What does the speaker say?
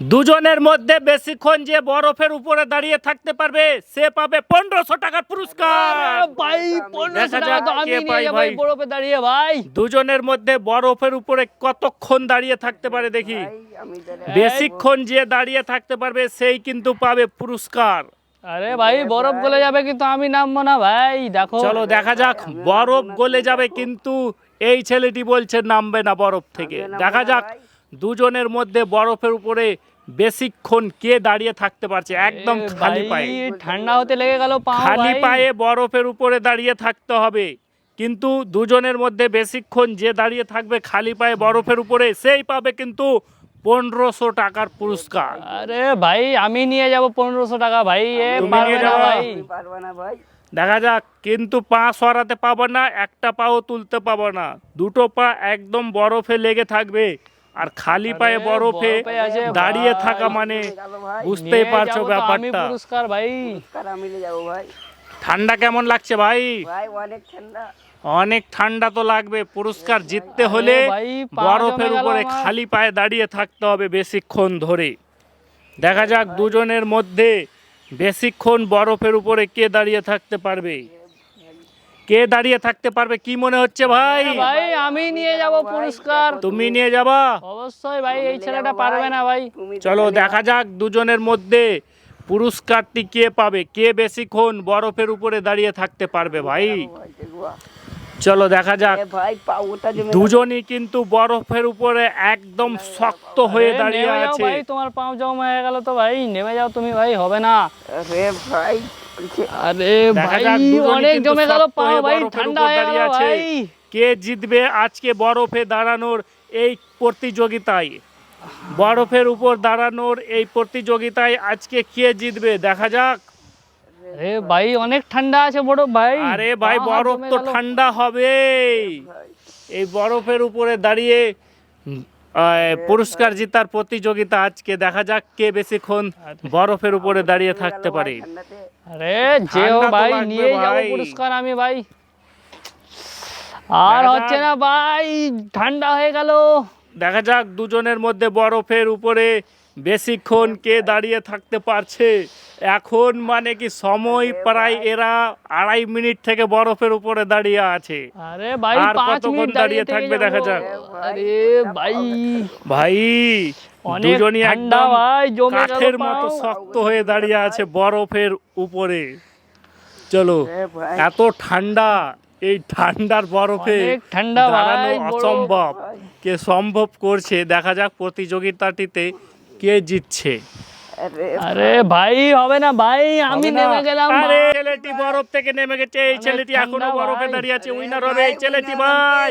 দুজনের মধ্যে বেশিক্ষণ যে বরফের উপরে দাঁড়িয়ে থাকতে পারবে সে পাবে পনেরোশো টাকার পুরস্কার। ভাই পনেরোশো টাকা তো আমি নিয়ে ভাই। বরফে দাঁড়িয়ে ভাই। দুজনের মধ্যে বরফের উপরে কতক্ষণ দাঁড়িয়ে থাকতে পারে দেখি। বেশিক্ষণ যে দাঁড়িয়ে থাকতে পারবে সেই কিন্তু পাবে পুরস্কার। আরে ভাই বরফ গলে যাবে কিন্তু আমি নামবো না ভাই দেখো। চলো দেখা যাক বরফ গলে যাবে কিন্তু এই ছেলেটি বলছে নামবে না বরফ থেকে। দেখা যাক। দুজনের মধ্যে বরফের উপরে বেশিক্ষণ কে দাঁড়িয়ে থাকতে পারছে? একদম খালি পায়ে। ঠান্ডা হতে লেগে গেল খালি পায়ে বরফের উপরে দাঁড়িয়ে থাকতে হবে। কিন্তু দুজনের মধ্যে বেশিক্ষণ যে দাঁড়িয়ে থাকবে খালি পায়ে বরফের উপরে সেই পাবে কিন্তু পনেরোশো টাকার পুরস্কার। আরে ভাই আমি নিয়ে যাব পনেরোশো টাকা ভাই। দেখা যাক কিন্তু পা সরাতে পাবো না একটা পাও তুলতে পাবো না। দুটো পা একদম বরফে লেগে থাকবে। আর খালি পায়ে বরফে দাঁড়িয়ে থাকা মানে বুঝতেই পারছ ব্যাপারটা। পুরস্কার ভাই। পুরস্কার আমি নিয়ে যাব ভাই। ঠান্ডা কেমন লাগছে ভাই? ভাই অনেক ঠান্ডা। অনেক ঠান্ডা তো লাগবে। পুরস্কার জিততে হলে বরফের উপরে খালি পায়ে দাঁড়িয়ে থাকতে হবে বেশিক্ষণ ধরে। দেখা যাক দুজনের মধ্যে বেশিক্ষণ বরফের উপরে কে দাঁড়িয়ে থাকতে পারবে। কে দাঁড়িয়ে থাকতে পারবে? কি মনে হচ্ছে ভাই? ভাই আমি নিয়ে যাব পুরস্কার। তুমি নিয়ে যাবা? অবশ্যই ভাই এই ছেলেটা পারবে না ভাই। চলো দেখা যাক দুজনের মধ্যে পুরস্কারটি কে পাবে। কে বেশিক্ষণ বরফের উপরে দাঁড়িয়ে থাকতে পারবে ভাই? চলো দেখা যাক। ভাই দুজনই কিন্তু বরফের উপরে একদম শক্ত হয়ে দাঁড়িয়ে আছে। তোমার পাও জমা হয়ে গেল তো ভাই। নেমে যাও তুমি ভাই হবে না। আরে ভাই আরে ভাই অনেক জমে গেল পা ভাই ঠান্ডা হয়ে গেল ভাই। কে জিতবে আজকে বরফে দাঁড়ানোর এই প্রতিযোগিতায়? বরফের উপর দাঁড়ানোর এই প্রতিযোগিতায় আজকে কে জিতবে? দেখা যাক। আরে ভাই অনেক ঠান্ডা আছে বড় ভাই। আরে ভাই বরফ তো ঠান্ডা হবে এই বরফের উপরে দাঁড়িয়ে পুরস্কার জেতার প্রতিযোগিতা আজকে। দেখা যাক কে বেশিক্ষণ বরফের উপরে দাঁড়িয়ে থাকতে পারে। আরে যেও ভাই নিয়ে যাও। পুরস্কার আমি ভাই। আর হচ্ছে না ভাই ঠান্ডা হয়ে গেল। দেখা যাক দুজনের মধ্যে বরফের উপরে বেশিক্ষণ কে দাঁড়িয়ে থাকতে পারছে? এখন মানে কি সময় প্রায় এরা আড়াই মিনিট থেকে বরফের উপরে দাঁড়িয়ে আছে। আরে ভাই আর কতক্ষণ দাঁড়িয়ে থাকবে দেখা যাক। আরে ভাই। ভাই দুজনই একদম ভাই, জমে গেল কাঠের মতো শক্ত হয়ে দাঁড়িয়ে আছে বরফের উপরে। চলো এত ঠান্ডা এই ঠান্ডার বরফে ঠান্ডা দাঁড়ানো অসম্ভব। কে সম্ভব করছে দেখা যাক প্রতিযোগিতাটিতে কে জিতছে? আরে আরে ভাই হবে না ভাই আমি নেমে গেলাম আরে ছেলেটি বরফ থেকে নেমে গেছে। এই ছেলেটি এখনও বরফে দাঁড়িয়ে আছে উইনার হবে। এই ছেলেটি ভাই।